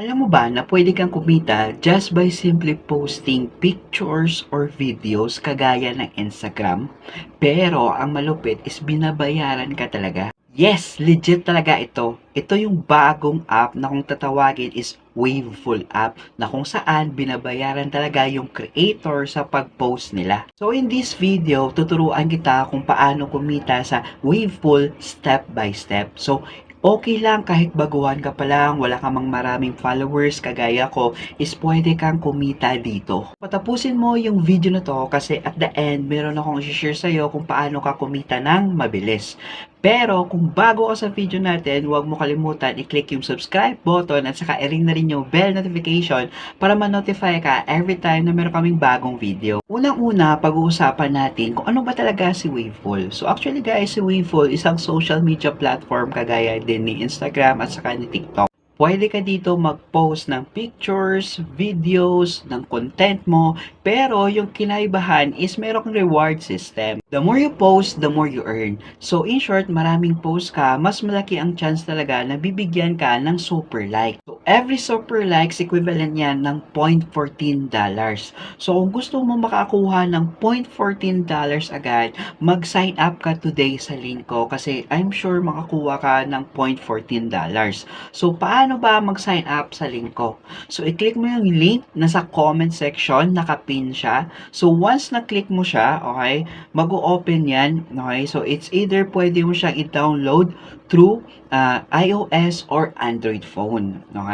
Alam mo ba na pwede kang kumita just by simply posting pictures or videos kagaya ng Instagram? Pero ang malupit is binabayaran ka talaga. Yes, legit talaga ito. Ito yung bagong app na kung tatawagin is Waveful app na kung saan binabayaran talaga yung creator sa pag-post nila. So in this video, tuturuan kita kung paano kumita sa Waveful step by step. So okay lang kahit baguhan ka pa lang, wala ka mang maraming followers kagaya ko, is pwede kang kumita dito. Patapusin mo yung video na to kasi at the end, meron akong i-share sa'yo kung paano ka kumita ng mabilis. Pero kung bago ka sa video natin, huwag mo kalimutan i-click yung subscribe button at saka i-ring na rin yung bell notification para ma-notify ka every time na meron kaming bagong video. Unang-una, pag-uusapan natin kung ano ba talaga si Waveful. So actually guys, si Waveful isang social media platform kagaya din ni Instagram at saka ni TikTok. Pwede ka dito mag-post ng pictures, videos, ng content mo, pero yung kinaibahan is merong reward system. The more you post, the more you earn. So in short, maraming post ka, mas malaki ang chance talaga na bibigyan ka ng super like. So every super likes equivalent yan ng 0.14 dollars. So kung gusto mo makakuha ng 0.14 dollars agad, mag-sign up ka today sa link ko kasi I'm sure makakuha ka ng 0.14 dollars. So paano ba mag-sign up sa link ko? So i-click mo yung link nasa comment section, nakapin siya. So once na-click mo siya, okay, mag-open yan, okay? So it's either pwede mo siyang i-download through uh, iOS or Android phone, okay?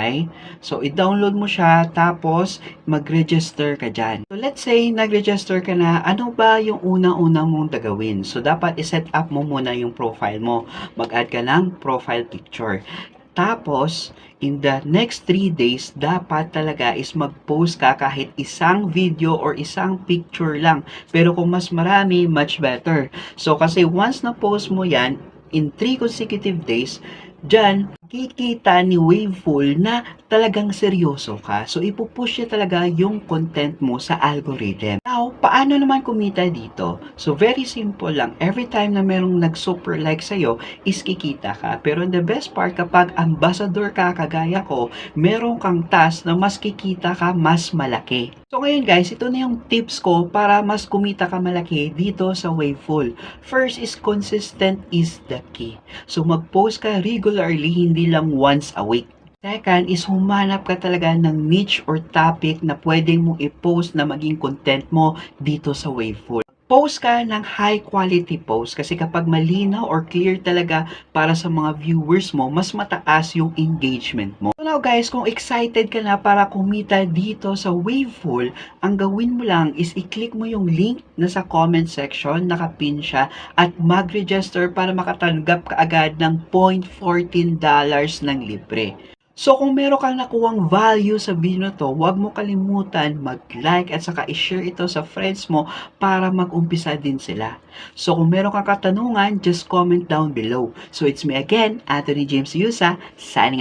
So i-download mo siya tapos mag-register ka dyan. So let's say nag-register ka na, ano ba yung unang-unang mong gagawin? So dapat i-set up mo muna yung profile mo. Mag-add ka ng profile picture. Tapos, in the next 3 days, dapat talaga is mag-post ka kahit isang video or isang picture lang. Pero kung mas marami, much better. So, kasi once na-post mo yan, in 3 consecutive days, dyan, kikita ni Waveful na talagang seryoso ka. So, ipupush niya talaga yung content mo sa algorithm. Now, paano naman kumita dito? So, very simple lang. Every time na merong nag-super like sa'yo, is kikita ka. Pero the best part, kapag ambassador ka, kagaya ko, meron kang task na mas kikita ka mas malaki. So, ngayon guys, ito na yung tips ko para mas kumita ka malaki dito sa Waveful. First is consistent is the key. So, mag-post ka regularly, hindi lang once a week. Second is humanap ka talaga ng niche or topic na pwedeng mong i-post na maging content mo dito sa Waveful. Post ka ng high quality post kasi kapag malinaw or clear talaga para sa mga viewers mo, mas mataas yung engagement mo. So now guys, kung excited ka na para kumita dito sa Waveful, ang gawin mo lang is i-click mo yung link na sa comment section, nakapin siya, at mag-register para makatanggap ka agad ng 0.14 dollars ng libre. So kung meron kang nakuwang value sa video na to, huwag mo kalimutan mag-like at saka i-share ito sa friends mo para mag-umpisa din sila. So kung meron kang katanungan, just comment down below. So it's me again, Anthony James Yusa, signing out.